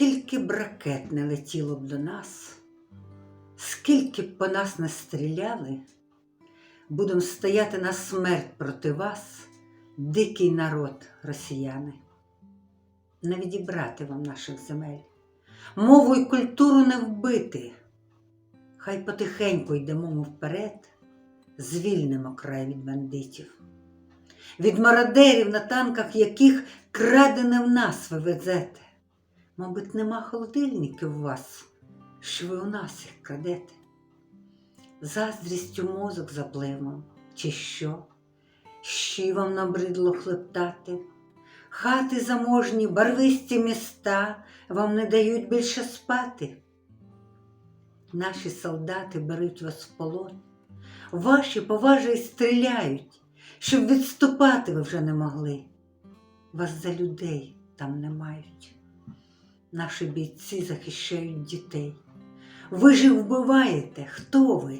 Скільки б ракет не летіло б до нас, скільки б по нас не стріляли, будем стояти на смерть проти вас, дикий народ росіяни. Не відібрати вам наших земель, мову й культуру не вбити. Хай потихеньку йдемо ми вперед, звільнимо край від бандитів, від мародерів, на танках яких крадене в нас ви везете. Мабуть, нема холодильників у вас, що ви у нас їх крадете. Заздрістю мозок заплимо, чи що? Щі вам набридло хлептати. Хати заможні, барвисті міста вам не дають більше спати. Наші солдати беруть вас в полон, ваші поважі стріляють, щоб відступати ви вже не могли. Вас за людей там не мають. Наші бійці захищають дітей. Ви ж вбиваєте, хто ви?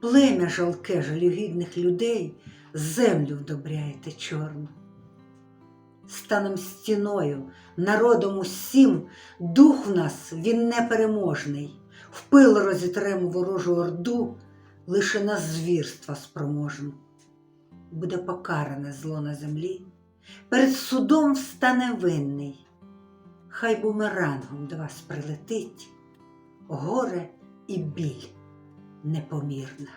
Плем'я жалке жалюгідних людей, землю вдобряєте чорну. Станем стіною, народом усім, дух в нас він непереможний. Пил розітремо ворожу орду, лише на звірства спроможну. Буде покаране зло на землі, перед судом встане винний. Хай бумерангом до вас прилетить горе і біль непомірна.